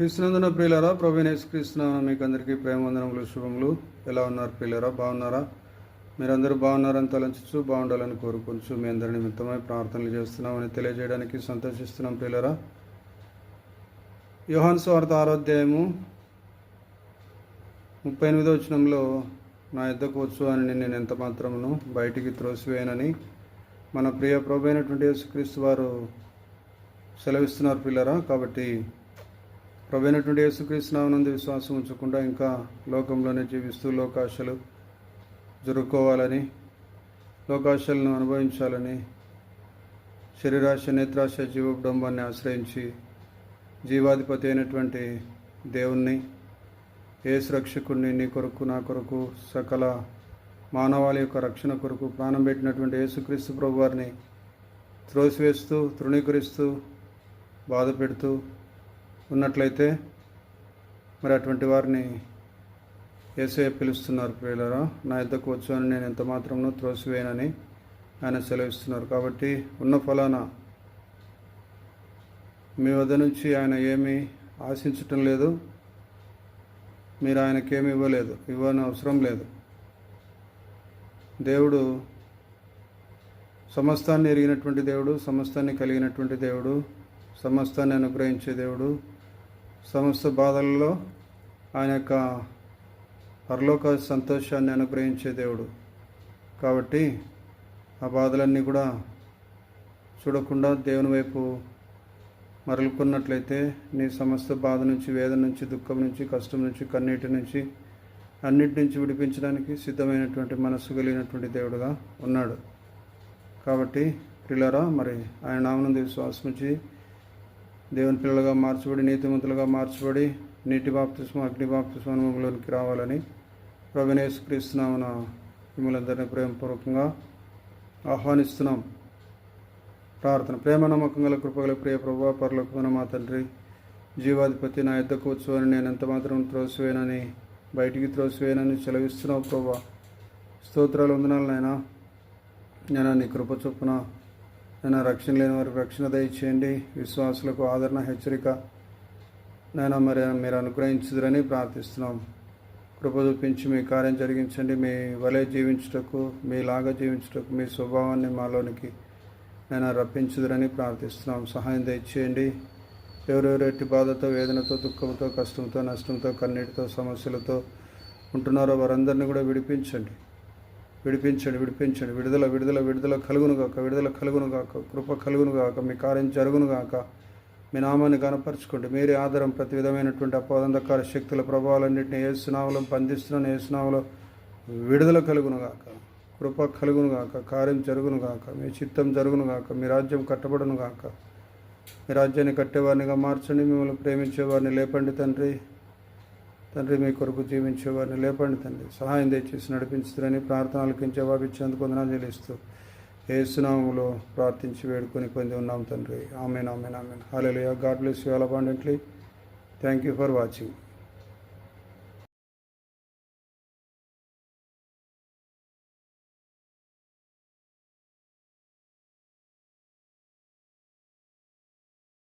క్రీస్తునందున ప్రియులరా ప్రవీణేశ్ కృష్ణ మీకు అందరికీ ప్రేమవందనములు శుభములు. ఎలా ఉన్నారు ప్రియులరా? బాగున్నారా? మీరందరూ బాగున్నారని తలంచు బాగుండాలని కోరుకొంచు మీ అందరి నిమిత్తమై ప్రార్థనలు చేస్తున్నామని తెలియజేయడానికి సంతోషిస్తున్నాం ప్రియులరా. యోహాన్ స్వార్థ ఆరోధ్యాయము ముప్పై ఎనిమిదో వచనంలో నా యుద్ధకు వచ్చు అని నేను ఎంత మాత్రమును బయటికి త్రోసివేయనని మన ప్రియ ప్రభు అయినటువంటి యేసుక్రీస్తు వారు సెలవిస్తున్నారు పిల్లరా కాబట్టి ప్రభు అయినటువంటి యేసుక్రీస్తు విశ్వాసం ఉంచకుండా ఇంకా లోకంలోనే జీవిస్తూ లోకాశలు జరుపుకోవాలని లోకాశలను అనుభవించాలని శరీరాశ నేత్రాశ జీవకుటుంబాన్ని ఆశ్రయించి జీవాధిపతి అయినటువంటి దేవుణ్ణి ఏ సురక్షకుణ్ణి నీ కొరకు నా కొరకు సకల మానవాళి యొక్క రక్షణ కొరకు ప్రాణం పెట్టినటువంటి యేసుక్రీస్తు ప్రభు వారిని త్రోసివేస్తూ తృణీకరిస్తూ బాధ పెడుతూ ఉన్నట్లయితే మరి అటువంటి వారిని ఏసే పిలుస్తున్నారు ప్రియులరా. నా ఇద్దకు వచ్చు నేను ఎంత మాత్రమును త్రోసివేయనని ఆయన సెలవిస్తున్నారు. కాబట్టి ఉన్న ఫలానా మీ వద్ద నుంచి ఆయన ఏమీ ఆశించటం లేదు. మీరు ఆయనకేమి ఇవ్వలేదు. ఇవ్వని అవసరం లేదు. దేవుడు సమస్తాన్ని ఎరిగినటువంటి దేవుడు సమస్తాన్ని కలిగినటువంటి దేవుడు సమస్తాన్ని అనుగ్రహించే దేవుడు సమస్త బాధలలో ఆయన యొక్క పరలోక సంతోషాన్ని అనుగ్రహించే దేవుడు. కాబట్టి ఆ బాధలన్నీ కూడా చూడకుండా దేవుని వైపు మరలుకున్నట్లయితే నీ సమస్త బాధ నుంచి వేదన నుంచి దుఃఖం నుంచి కష్టం నుంచి కన్నీటి నుంచి అన్నిటి నుంచి విడిపించడానికి సిద్ధమైనటువంటి మనస్సు కలిగినటువంటి దేవుడుగా ఉన్నాడు. కాబట్టి పిల్లరా మరి ఆయన నామనందు విశ్వాసం ఉంచి దేవుని పిల్లలుగా మార్చబడి నీతిమంతులుగా మార్చబడి నీటి బాప్తిస్మ అగ్ని బాప్తిస్మ అనుభవంలోనికి రావాలని ప్రవీణేశ్వరిస్తున్నామన మిమ్మల్ందరినీ ప్రేమపూర్వకంగా ఆహ్వానిస్తున్నాం. ప్రార్థన ప్రేమ నమ్మకం గల కృపగల ప్రియ ప్రభు పరలోకమైన మా తండ్రి జీవాధిపతి నా యుద్ధకు వచ్చువని నేను ఎంత మాత్రం త్రోసివేనని బయటికి త్రోసివేనని సెలవిస్తున్నావు ప్రభా. స్తోత్రాలు వందనాలు నాయన. నేను నీ కృప చొప్పున నేను రక్షణ లేని వారికి రక్షణ దయచేయండి. విశ్వాసులకు ఆదరణ హెచ్చరిక. నేను మరి మీరు అనుగ్రహించుదరని ప్రార్థిస్తున్నాం. కృప చూపించి మీ కార్యం జరిగించండి. మీ వలె జీవించుటకు మీలాగా జీవించుటకు మీ స్వభావాన్ని మాలోనికి నేను రప్పించుదురని ప్రార్థిస్తున్నాం. సహాయం దయచేయండి. ఎవరెవరెట్టి బాధతో వేదనతో దుఃఖంతో కష్టంతో నష్టంతో కన్నీటితో సమస్యలతో ఉంటున్నారో వారందరినీ కూడా విడిపించండి. విడిపించండి విడిపించండి. విడుదల విడుదల విడుదల కలుగునుగాక విడుదల కలుగునుగాక కృప కలుగునుగాక మీ కార్యం జరుగునుగాక మీ నామాన్ని కనపరచుకోండి మీరే ఆధారం ప్రతి విధమైనటువంటి అపోదంధకార శక్తుల ప్రభావాలన్నింటినీ ఏ సునామలో బంధిస్తున్నాను ఏ సునామలో విడుదల కలుగునుగాక కృప కలుగునుగాక కార్యం జరుగునుగాక మీ చిత్తం జరుగునుగాక మీ రాజ్యం కట్టబడునుగాక మీ రాజ్యాన్ని కట్టేవారినిగా మార్చండి మిమ్మల్ని ప్రేమించేవారిని లేపండి తండ్రి. తండ్రి మీ కొరకు జీవించేవారిని లేపండి తండ్రి. సహాయం దయచేసి నడిపించుదని ప్రార్థనలకి జవాబిచ్చేందుకు వందనాలు చెల్లిస్తూ ఏసునామంలో ప్రార్థించి వేడుకొని పొంది ఉన్నాం తండ్రి. Amen amen amen. హాలే God bless you all abundantly thank you for watching